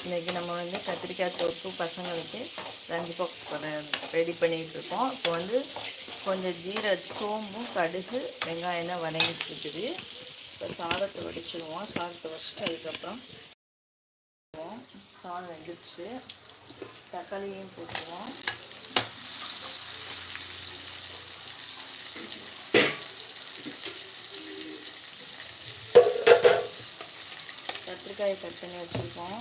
இன்றைக்கி நம்ம வந்து கத்திரிக்காய் தொப்பு பசங்களுக்கு லஞ்ச் பாக்ஸ் ரெடி பண்ணிகிட்டு இருக்கோம் இப்போ வந்து கொஞ்சம் ஜீர சோம்பும் கடுகு வெங்காயம் தான் வதங்கிட்டு இருக்குது இப்போ சாதத்தை வடிச்சிடுவோம் சாதத்தை வச்சுட்டு அதுக்கப்புறம் சாதம் வெந்துடுச்சு தக்காளியும் போட்டுருவோம். கத்திரிக்காயை கட் பண்ணி வச்சுருக்கோம்.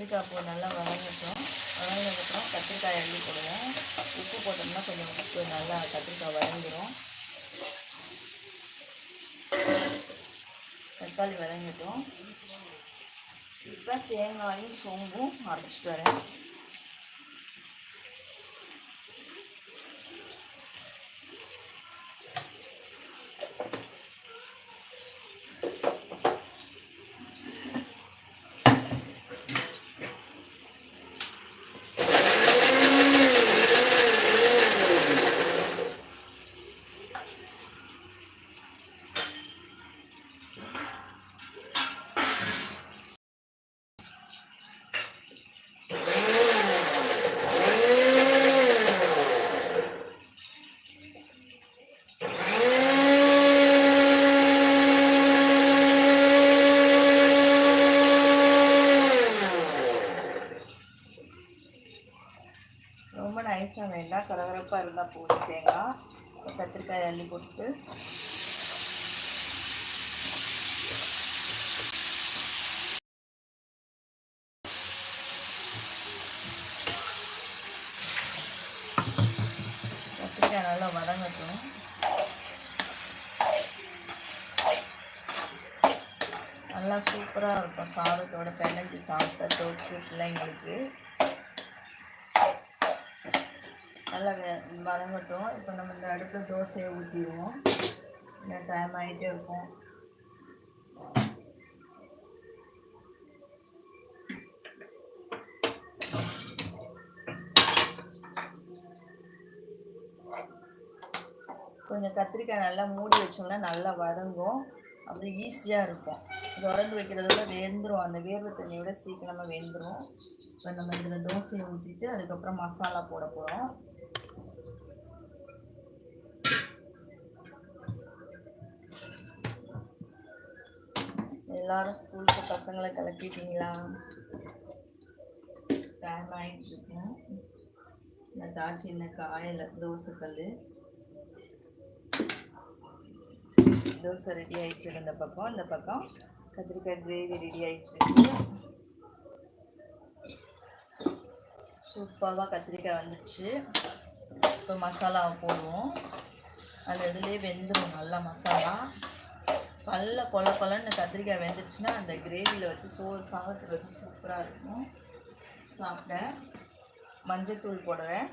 கத்திரிக்காய் பூ நல்லா வதங்கட்டும். வதங்கினதுக்கப்புறம் கத்திரிக்காய் அள்ளி போடுவோம் உப்பு போட்டோம்னா கொஞ்சம் உப்பு நல்லா கத்திரிக்காய் வதங்கிடும் தக்காளி வதங்கட்டும். இப்போ தேங்காயும் சோம்பும் அரைச்சிட்டு வரேன் ரொம்ப நைஸாக வேண்டாம் கரகரப்பாக இருந்தால் போதும் தேங்காய் கத்திரிக்காய் அள்ளி போட்டு கத்திரிக்காய் நல்லா வதங்கட்டும். நல்லா சூப்பராக இருக்கும் சாதத்தோட பிணைஞ்சு சாப்பிட்டா தொட்டு பிள்ளைங்களுக்கு. நல்லா வதங்கட்டும். இப்போ நம்ம இந்த அடுப்பில் தோசையை ஊற்றிடுவோம் இன்னும் டைம் ஆகிட்டே இருக்கும். கொஞ்சம் கத்திரிக்காய் நல்லா மூடி வச்சோம்னா நல்லா வதங்கும். அப்புறம் ஈஸியாக இருக்கும். திறந்து வைக்கிறத விட வெந்துடும் அந்த வேர்வை தண்ணியோட சீக்கிரமாக வெந்துடும் இப்போ நம்ம இதில் தோசையை ஊற்றிட்டு அதுக்கப்புறம் மசாலா போட போகிறோம் எல்லாரும் ஸ்கூலுக்கு பசங்களை கிளப்பிட்டீங்களா? டைம் ஆகிட்டுருக்கேன் இந்த தாச்சி இந்த காயில் தோசைக்கல் தோசை ரெடி ஆயிடுச்சு இந்த பக்கம் இந்த பக்கம் கத்திரிக்காய் கிரேவி ரெடி ஆயிடுச்சு சூப்பராக கத்திரிக்காய் வந்துச்சு. இப்போ மசாலாவை போடுவோம். அது இதுலேயே வெந்துடும் நல்லா மசாலா. நல்ல கொல கொலன்னு கத்திரிக்காய் வெந்துடுச்சுன்னா அந்த கிரேவியில் வச்சு சோறு சாதத்தில் வச்சு சூப்பராக இருக்கும். சாப்பிட மஞ்சத்தூள் போடுவேன்.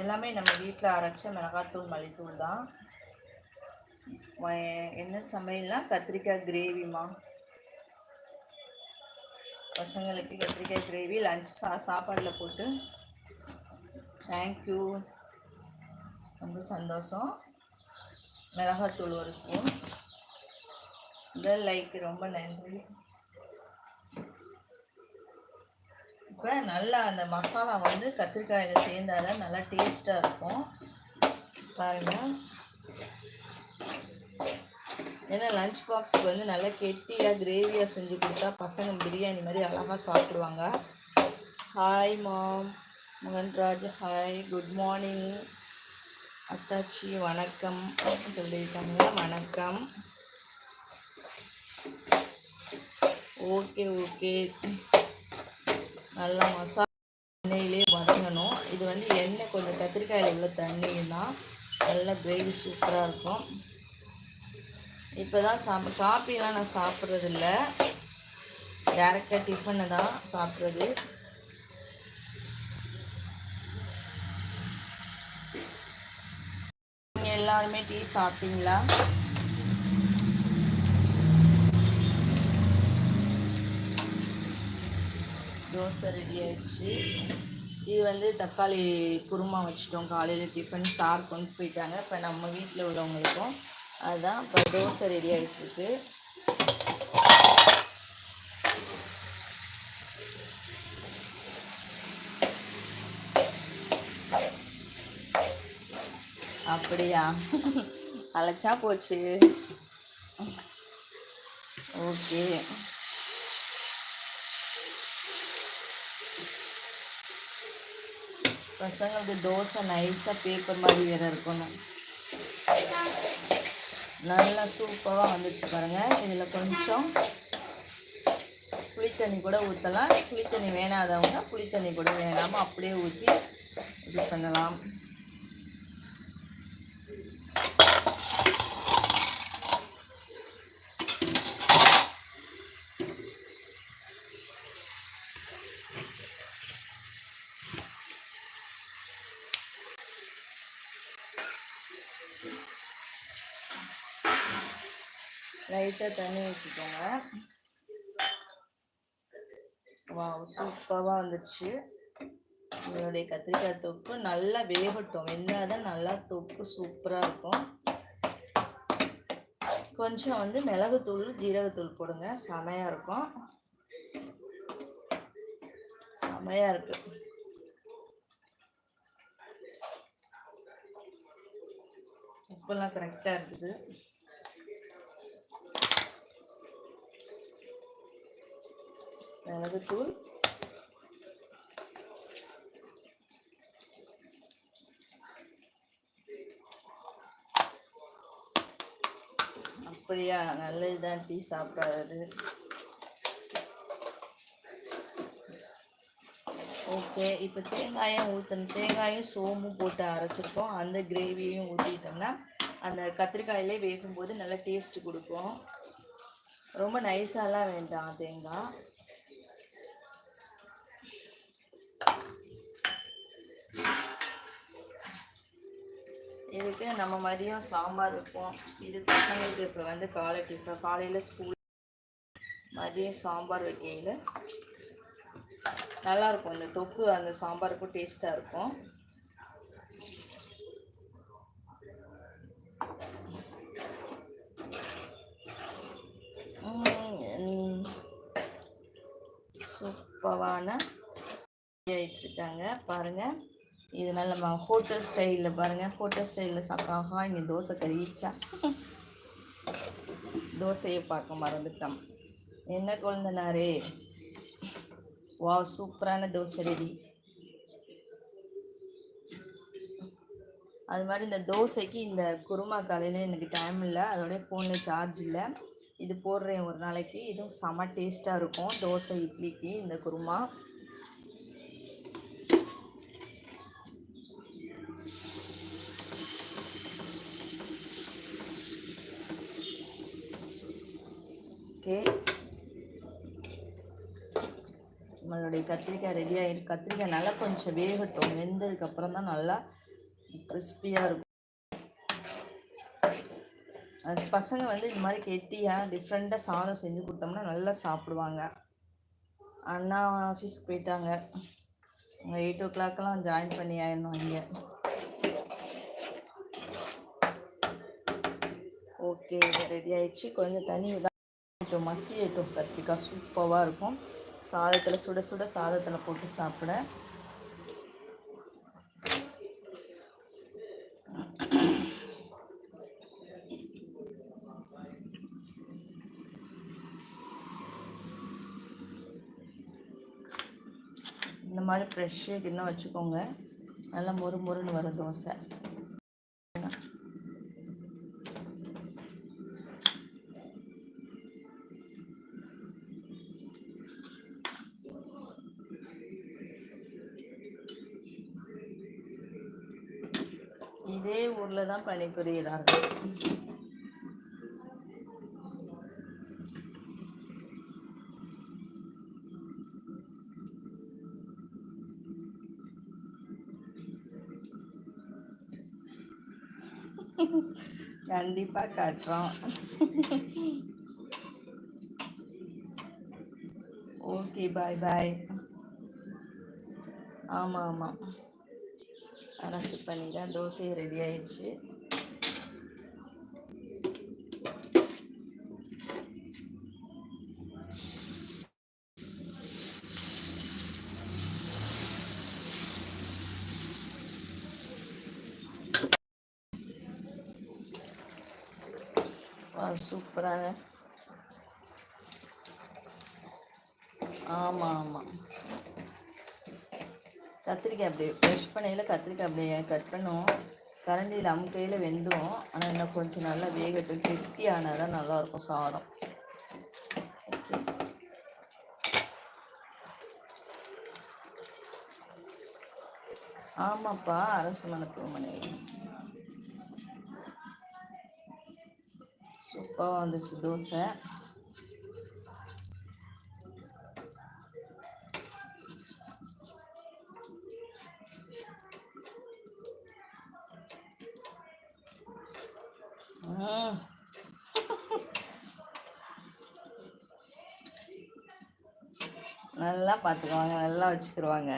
எல்லாமே நம்ம வீட்டில் அரைச்ச மிளகாத்தூள் மல்லித்தூள் தான். என்ன சமையல்னா கத்திரிக்காய் கிரேவிமா பசங்களுக்கு கத்திரிக்காய் கிரேவி லஞ்ச் சா சாப்பாடில் போட்டு. தேங்க்யூ ரொம்ப சந்தோஷம். மிளகாத்தூள் ஒரு ஸ்பூன் முதல் லைக் ரொம்ப நன்றி. இப்போ நல்லா அந்த மசாலா வந்து கத்திரிக்காயில் சேர்ந்தாதான் நல்லா டேஸ்ட்டாக இருக்கும். பாருங்கள் ஏன்னா லஞ்ச் பாக்ஸுக்கு வந்து நல்லா கெட்டியாக கிரேவியாக செஞ்சு கொடுத்தா பசங்க பிரியாணி மாதிரி அழகாக சாப்பிடுவாங்க. Hi mom மகன்ராஜ் hi good morning அத்தாச்சி வணக்கம். சொல்லியிருக்காங்க. வணக்கம். ஓகே ஓகே நல்லா மசாலா எண்ணெயிலே வதங்கணும். இது வந்து எண்ணெய் கொஞ்சம் கத்திரிக்காயில் உள்ள தண்ணின்னா நல்லா கிரேவி சூப்பராக இருக்கும். இப்போ தான் சாப் காப்பிலாம் நான் சாப்பிட்றதில்ல. டேரெக்டாக டிஃபனை தான் சாப்பிட்றது. நீங்கள் எல்லாருமே டீ சாப்பிட்டீங்களா? தோசை ரெடி ஆயிடுச்சு. இது வந்து தக்காளி குருமா வச்சுட்டோம். காலையில் டிஃபன் சார் கொண்டு போயிட்டாங்க. இப்போ நம்ம வீட்டில் உள்ளவங்களுக்கும் அதுதான் இப்போ தோசை ரெடி ஆகிட்டுருக்கு அப்படியா? அழைச்சா போச்சு. ஓகே. பசங்களுக்கு தோசை நைஸாக பேப்பர் மாதிரி வேறு இருக்கணும். நல்லா சூப்பராக வந்துச்சு பாருங்கள் இதில் கொஞ்சம் புளித்தண்ணி கூட ஊற்றலாம் புளித்தண்ணி வேணாதவங்க புளித்தண்ணி கூட வேணாமல் அப்படியே ஊற்றி இது பண்ணலாம். லைட்டாக தண்ணி ஊற்றிக்கோங்க வா சூப்பராக வந்துடுச்சு உங்களுடைய கத்திரிக்காய் தொக்கு நல்லா வேகட்டும். வெந்தால் தான் நல்லா தொக்கு சூப்பராக இருக்கும். கொஞ்சம் வந்து மிளகுத்தூள் ஜீரகத்தூள் போடுங்க. செமையாக இருக்கும். செமையாக இருக்கு. உப்பெல்லாம் கரெக்டாக இருக்குது. மிளகுத்தூள் அப்படியா? நல்லது தான் டீ சாப்பிடாதது. ஓகே இப்போ தேங்காயும் ஊற்றணும் தேங்காயும் சோமும் போட்டு அரைச்சிருக்கோம். அந்த கிரேவியும் ஊற்றிட்டோம்னா அந்த கத்திரிக்காயிலே வேகும்போது நல்லா டேஸ்ட் கொடுக்கும். ரொம்ப நைஸாலாம் வேண்டாம் தேங்காய். பசங்களுக்கு நம்ம மதியம் சாம்பார் வைப்போம். இது பசங்களுக்கு இப்போ வந்து காலை டிஃபன் காலையில் ஸ்கூல் மதியம் சாம்பார் வைக்கையில். நல்லாயிருக்கும் இந்த தொக்கு அந்த சாம்பாருக்கும் டேஸ்ட்டாக இருக்கும். சூப்பரான ஆயிட்டுருக்காங்க பாருங்கள் இதனால் நம்ம ஹோட்டல் ஸ்டைலில் பாருங்கள் ஹோட்டல் ஸ்டைலில் சாப்பிட்டாகா இங்கே தோசை கறிச்சா. தோசையை பார்க்க மறந்துட்டோம். என்ன குழந்தனாரே? வா சூப்பரான தோசை ரெடி. அது மாதிரி இந்த தோசைக்கு இந்த குருமா காலையில் எனக்கு டைம் இல்லை. அதோடய ஃபோனில் சார்ஜ் இல்லை. இது போடுறேன் ஒரு நாளைக்கு. இதுவும் செம டேஸ்ட்டாக இருக்கும். தோசை இட்லிக்கு இந்த குருமா. ஓகே. நம்மளுடைய கத்திரிக்காய் ரெடி ஆகிருக்கு கத்திரிக்காய் நல்லா கொஞ்சம் வேகட்டும். வெந்ததுக்கப்புறம் தான் நல்லா கிறிஸ்பியாக இருக்கும். அது பசங்க வந்து இது மாதிரி கெட்டியாக டிஃப்ரெண்ட்டாக சாதம் செஞ்சு கொடுத்தோம்னா நல்லா சாப்பிடுவாங்க. அண்ணா ஆஃபீஸ் போயிட்டாங்க. எயிட் ஓ கிளாக்கெலாம் ஜாயின் பண்ணி ஆயிடணும் இங்கே. ஓகே ரெடி ஆயிடுச்சு. கொஞ்சம் தண்ணி தான் மசியட்டும் கத்திரிக்காய் சூப்பராக இருக்கும். சாதத்தில் சுட சுட சாதத்தில் போட்டு சாப்பிட. இந்த மாதிரி ஃப்ரெஷ்ஷே கிண்ணம் வச்சுக்கோங்க. நல்லா மொறு மொறுன்னு வரும் தோசை. தான் பணிபுரிகிறார்கள். கண்டிப்பாக காட்டுறோம். ஓகே பாய் பாய் ஆமாம் ஆமாம் அரசு பண்ணி தான் தோசை ரெடி ஆயிடுச்சு வா சூப்பரான ஆமாம் ஆமாம் கத்திரிக்காய் அப்படியே ஃப்ரெஷ் பண்ணையில் கத்திரிக்காய் அப்படியே கட் பண்ணுவோம் கரண்டியில் அமுக்கையில் வெந்துடும் ஆனால் இன்னும் கொஞ்சம் நல்லா வேகட்டும். கெட்டி ஆனால் தான் நல்லாயிருக்கும் சாதம். ஆமாப்பா அரசு மருத்துவமனை. சூப்பராக வந்துச்சு தோசை. பார்த்துக்குவாங்க நல்லா வச்சுக்கிருவாங்க.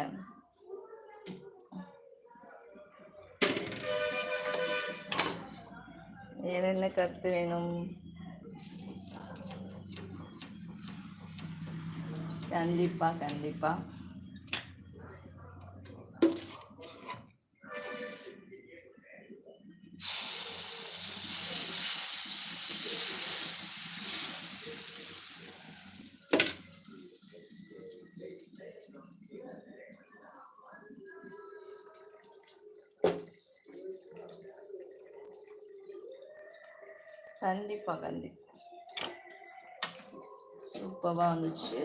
வேற என்ன கருத்து வேணும்? கண்டிப்பா கண்டிப்பா. கண்டிப்பாக கண்டிப்பாக சூப்பராக வந்துச்சு.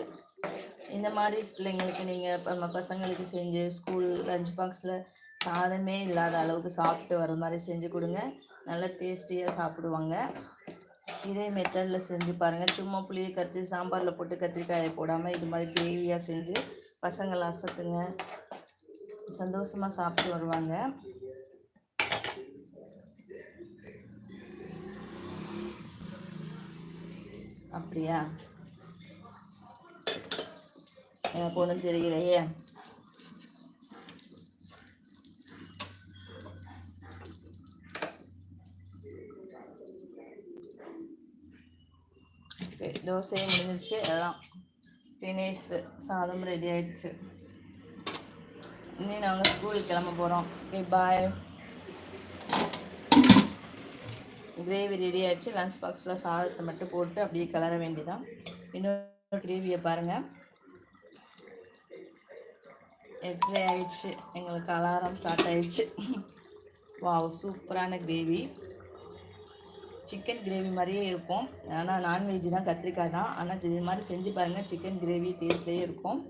இந்த மாதிரி பிள்ளைங்களுக்கு நீங்கள் நம்ம பசங்களுக்கு செஞ்சு ஸ்கூல் லஞ்ச் பாக்ஸில் சாதமே இல்லாத அளவுக்கு சாப்பிட்டு வர மாதிரி செஞ்சு கொடுங்க. நல்லா டேஸ்டியாக சாப்பிடுவாங்க. இதே மெத்தடில் செஞ்சு பாருங்கள் சும்மா புளியை கத்தி சாம்பாரில் போட்டு கத்திரிக்காயை போடாமல் இது மாதிரி கிரேவியாக செஞ்சு பசங்களை அசத்துங்க. சந்தோஷமாக சாப்பிட்டு வருவாங்க. அப்படியா? எனக்கு ஒன்றும் தெரியலையே. தோசையும் முடிஞ்சிருச்சு. எல்லாம் ஃபினிஷ்டு சாதம் ரெடி ஆயிடுச்சு. இனி நாங்கள் ஸ்கூலுக்கு கிளம்ப போகிறோம் ஓகே பாய் கிரேவி ரெடி ஆகிடுச்சு லஞ்ச் பாக்ஸில் சாதத்தை மட்டும் போட்டு அப்படியே கிளற வேண்டிதான் இன்னொரு கிரேவியை பாருங்கள் எட்டரை ஆயிடுச்சு. எங்களுக்கு அலாரம் ஸ்டார்ட் ஆயிடுச்சு. வாவ் சூப்பரான கிரேவி சிக்கன் கிரேவி மாதிரியே இருக்கும். ஆனால் நான்வெஜ் தான் கத்திரிக்காய் தான். ஆனால் இது மாதிரி செஞ்சு பாருங்கள் சிக்கன் கிரேவி டேஸ்ட்லேயே இருக்கும்.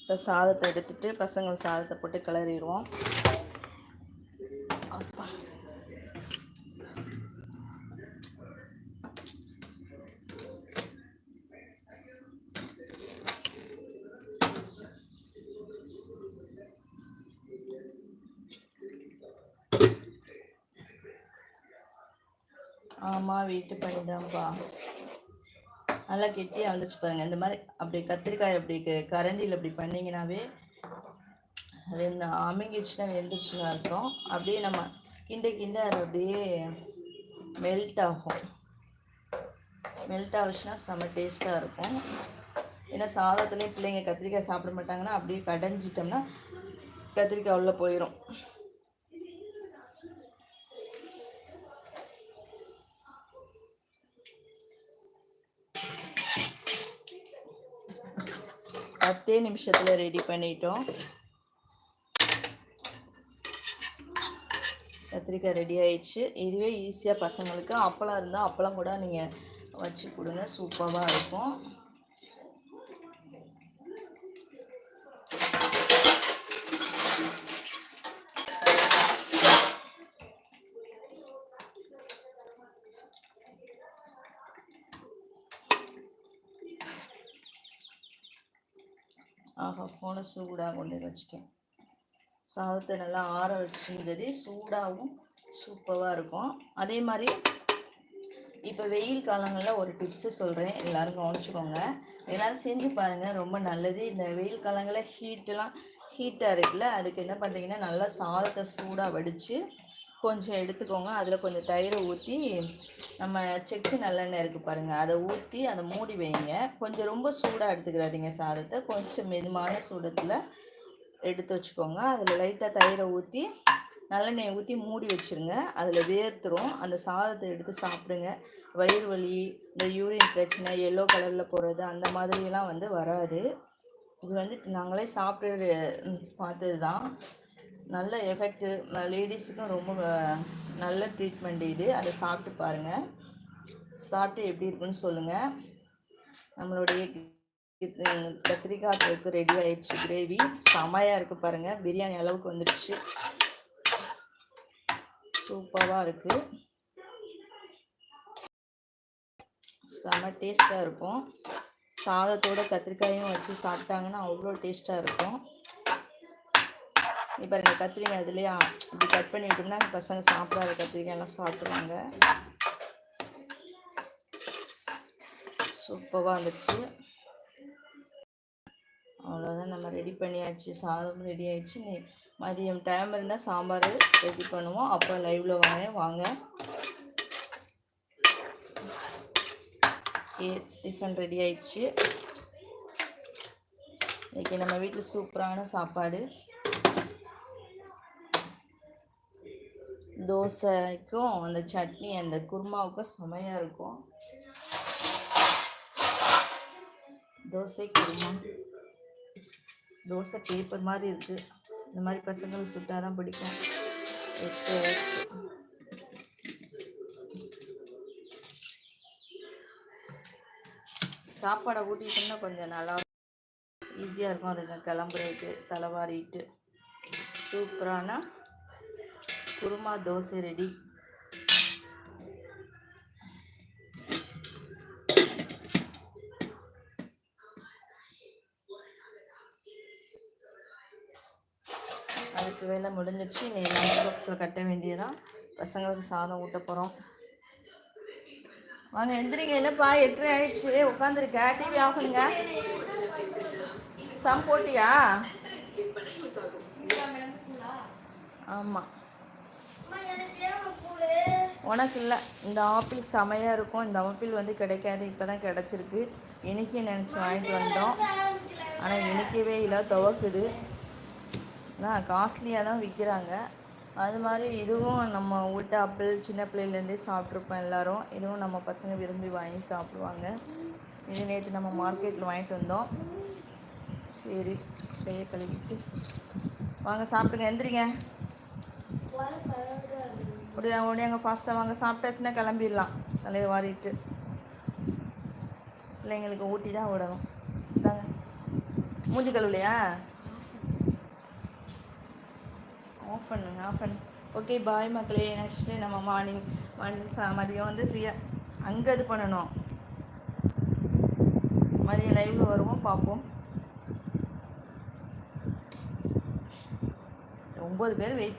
இப்போ சாதத்தை எடுத்துட்டு பசங்கள் சாதத்தை போட்டு கிளறிடுவோம். ஆமாம் வீட்டு பணி தான்ப்பா நல்லா கெட்டியாக வந்துச்சு பாருங்க. இந்த மாதிரி அப்படி கத்திரிக்காய் அப்படி கரண்டியில் அப்படி பண்ணிங்கனாவே வெந்த அமைங்கிடுச்சுன்னா வெந்துச்சுன்னு அர்த்தம். அப்படியே நம்ம கிண்ட கிண்ட அது அப்படியே மெல்ட் ஆகும். மெல்ட் ஆகுச்சுன்னா செம்ம டேஸ்ட்டாக இருக்கும். ஏன்னா சாதத்துலேயும் பிள்ளைங்க கத்திரிக்காய் சாப்பிட மாட்டாங்கன்னா அப்படியே கடைஞ்சிட்டோம்னா கத்திரிக்காய் உள்ளே போயிடும் பத்தே நிமிஷத்தில் ரெடி பண்ணிட்டோம். கத்திரிக்காய் ரெடி ஆயிடுச்சு. இதுவே ஈஸியாக பசங்களுக்கு அப்பளம் இருந்தால் அப்பளம் கூட நீங்கள் வச்சு கொடுங்க. சூப்பராக இருக்கும். ஆஹா ஃபோனை சூடாக கொண்டு வச்சுட்டேன். சாதத்தை நல்லா ஆற வச்சும் சரி சூடாகவும் சூப்பராக இருக்கும். அதே மாதிரி இப்போ வெயில் காலங்களில் ஒரு டிப்ஸு சொல்கிறேன் எல்லோரும் கவனிச்சுக்கோங்க. எல்லோரும் செஞ்சு பாருங்கள் ரொம்ப நல்லது. இந்த வெயில் காலங்களில் ஹீட்டெலாம் ஹீட்டாக இருக்குல்ல அதுக்கு என்ன பண்ணுறீங்கன்னா நல்லா சாதத்தை சூடாக வடித்து கொஞ்சம் எடுத்துக்கோங்க. அதில் கொஞ்சம் தயிரை ஊற்றி நம்ம செக்கு நல்லெண்ணெய் இருக்குது பாருங்கள் அதை ஊற்றி அதை மூடி வைங்க. கொஞ்சம் ரொம்ப சூடாக எடுத்துக்கிறாதீங்க சாதத்தை. கொஞ்சம் மெதுமான சூடத்தில் எடுத்து வச்சுக்கோங்க. அதில் லைட்டாக தயிரை ஊற்றி நல்லெண்ணெயை ஊற்றி மூடி வச்சுருங்க. அதில் வேர்த்துரும். அந்த சாதத்தை எடுத்து சாப்பிடுங்க. வயிறு வலி இந்த யூரின் பிரச்சனை எல்லோ கலரில் போகிறது அந்த மாதிரியெல்லாம் வந்து வராது. இது வந்து நாங்களே சாப்பிட்டு பார்த்தது தான் நல்ல எஃபெக்ட்டு லேடிஸுக்கும் ரொம்ப நல்ல ட்ரீட்மெண்ட் இது. அதை சாப்பிட்டு பாருங்கள் சாப்பிட்டு எப்படி இருக்குன்னு சொல்லுங்கள் நம்மளுடைய கத்திரிக்காய் தொக்கு ரெடி ஆயிடுச்சு. கிரேவி செமையாக இருக்குது பாருங்கள் பிரியாணி அளவுக்கு வந்துடுச்சு. சூப்பராக இருக்குது செம டேஸ்ட்டாக இருக்கும். சாதத்தோட கத்திரிக்காயும் வச்சு சாப்பிட்டாங்கன்னா அவ்வளோ டேஸ்ட்டாக இருக்கும். இப்போ ரெண்டு கத்திரிக்காய் இதுலேயே இப்படி கட் பண்ணிட்டோம்னா பசங்க சாப்பிடாத கத்திரிக்காயெல்லாம் சாப்பிடுவாங்க. சூப்பராக இருந்துச்சு அவ்வளோதான் நம்ம ரெடி பண்ணியாச்சு சாதம் ரெடி ஆயிடுச்சு. நீ மதியம் டைம் இருந்தால் சாம்பார் ரெடி பண்ணுவோம். அப்போ லைவில் வாங்க வாங்க. டிஃபன் ரெடி ஆயிடுச்சு. இன்றைக்கி நம்ம வீட்டில் சூப்பரான சாப்பாடு. தோசைக்கும் அந்த சட்னி அந்த குருமாவுக்கும் செமையாக இருக்கும். தோசை குருமா. தோசை பேப்பர் மாதிரி இருக்குது இந்த மாதிரி பசங்களுக்கு சுட்டால் தான் பிடிக்கும் சாப்பாடை ஊட்டிட்டோம்னா கொஞ்சம் நல்லா ஈஸியாக இருக்கும். அதுங்க கிளம்புறதுக்கு தலைவாரிட்டு. சூப்பரான குருமா தோசை ரெடி அதுக்கு வேலை முடிஞ்சிச்சு நீ லஞ்ச் பாக்ஸில் கட்ட வேண்டியதான் பசங்களுக்கு சாதம் ஊட்ட போகிறோம் வாங்க எந்திரிங்க. என்னப்பா எட்டரை ஆயிடுச்சு. உட்காந்துருக்க டிவி ஆகணுங்க சம் போட்டியா? ஆமாம் உனக்கு இல்லை. இந்த ஆப்பிள் செமையாக இருக்கும். இந்த ஆப்பிள் வந்து கிடைக்காது. இப்போ தான் கிடச்சிருக்கு. இன்றைக்கி நினச்சி வாங்கிட்டு வந்தோம். ஆனால் இன்றைக்கவே இல்லை. துவக்குது. ஆனால் காஸ்ட்லியாக தான் விற்கிறாங்க அது மாதிரி இதுவும் நம்ம வீட்டு ஆப்பிள் சின்ன பிள்ளையிலேருந்தே சாப்பிட்ருப்போம் எல்லோரும். இதுவும் நம்ம பசங்க விரும்பி வாங்கி சாப்பிடுவாங்க. இது நேற்று நம்ம மார்க்கெட்டில் வாங்கிட்டு வந்தோம். சரி கையை கழுவிட்டு. வாங்க சாப்பிடுங்க எந்திரிங்க. அப்படியே உடனே அங்கே ஃபாஸ்ட்டாக வாங்க. சாப்பிட்டாச்சுன்னா கிளம்பிடலாம். தலையை வாரிட்டு. பிள்ளைங்களுக்கு ஊட்டி தான் விடணும். தாங்க மூஞ்சி கழுவுலையா? ஆஃப் பண்ணுங்க ஆஃப் பண்ணு ஓகே பாய் மக்களே. நெக்ஸ்ட்டு நம்ம மார்னிங் மார்னிங் சா மதியம் வந்து ஃப்ரீயாக அங்கே இது பண்ணணும். மதியம் லைவில் வருவோம் பார்ப்போம். ஒம்பது பேர் வெயிட்